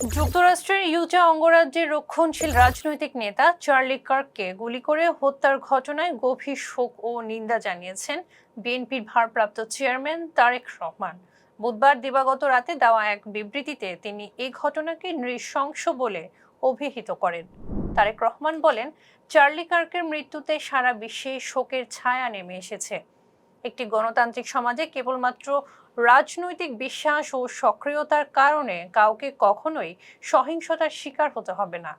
যুক্তরাষ্ট্রের ইউজা অঙ্গরাজ্যের রক্ষণশীল রাজনৈতিক নেতা চার্লি কার্ককে গুলি করে হত্যার ঘটনায় গভীর শোক ও নিন্দা জানিয়েছেন বিএনপির ভারপ্রাপ্ত চেয়ারম্যান তারেক রহমান। বুধবার দিবাগত রাতে দেওয়া এক বিবৃতিতে তিনি এই ঘটনাকে নৃশংস বলে অভিহিত করেন। তারেক রহমান বলেন, চার্লি কার্কের মৃত্যুতে সারা বিশ্বে শোকের ছায়া নেমে এসেছে। একটি গণতান্ত্রিক সমাজে কেবলমাত্র রাজনৈতিক বিশ্বাস ও সক্রিয়তার কারণে কাউকে কখনোই সহিংসতার শিকার হতে হবে না।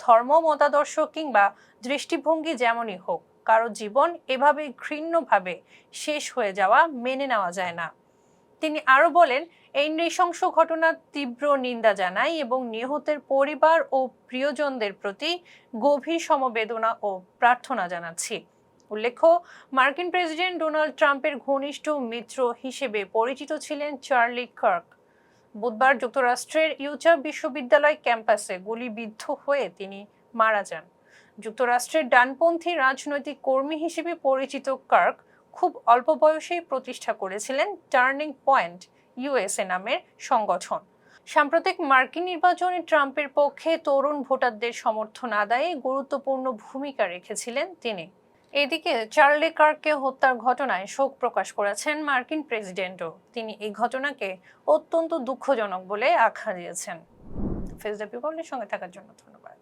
ধর্ম, মতাদর্শ কিংবা দৃষ্টিভঙ্গি যেমনই হোক, কারও জীবন এভাবে ঘৃণ্যভাবে শেষ হয়ে যাওয়া মেনে নেওয়া যায় না। তিনি আরও বলেন, এই নৃশংস ঘটনার তীব্র নিন্দা জানাই এবং নিহতের পরিবার ও প্রিয়জনদের প্রতি গভীর সমবেদনা ও প্রার্থনা জানাচ্ছি। উল্লেখ্য, মার্কিন প্রেসিডেন্ট ডোনাল্ড ট্রাম্পের ঘনিষ্ঠ মিত্র হিসেবে পরিচিত ছিলেন চার্লি কার্ক। বুধবার যুক্তরাষ্ট্রের ইউচা বিশ্ববিদ্যালয় ক্যাম্পাসে গুলিবিদ্ধ হয়ে তিনি মারা যান। যুক্তরাষ্ট্রের ডানপন্থী রাজনৈতিক কর্মী হিসেবে পরিচিত কার্ক খুব অল্প বয়সেই প্রতিষ্ঠা করেছিলেন টার্নিং পয়েন্ট ইউএসএ নামের সংগঠন। সাম্প্রতিক মার্কিন নির্বাচনে ট্রাম্পের পক্ষে তরুণ ভোটারদের সমর্থন আদায়ে গুরুত্বপূর্ণ ভূমিকা রেখেছিলেন তিনি। এদিকে চার্লি কার্ককে হত্যার ঘটনায় শোক প্রকাশ করেছেন মার্কিন প্রেসিডেন্টও। তিনি এই ঘটনাকে অত্যন্ত দুঃখজনক বলে আখ্যা দিয়েছেন। ফেসডে পিপলের সঙ্গে থাকার জন্য ধন্যবাদ।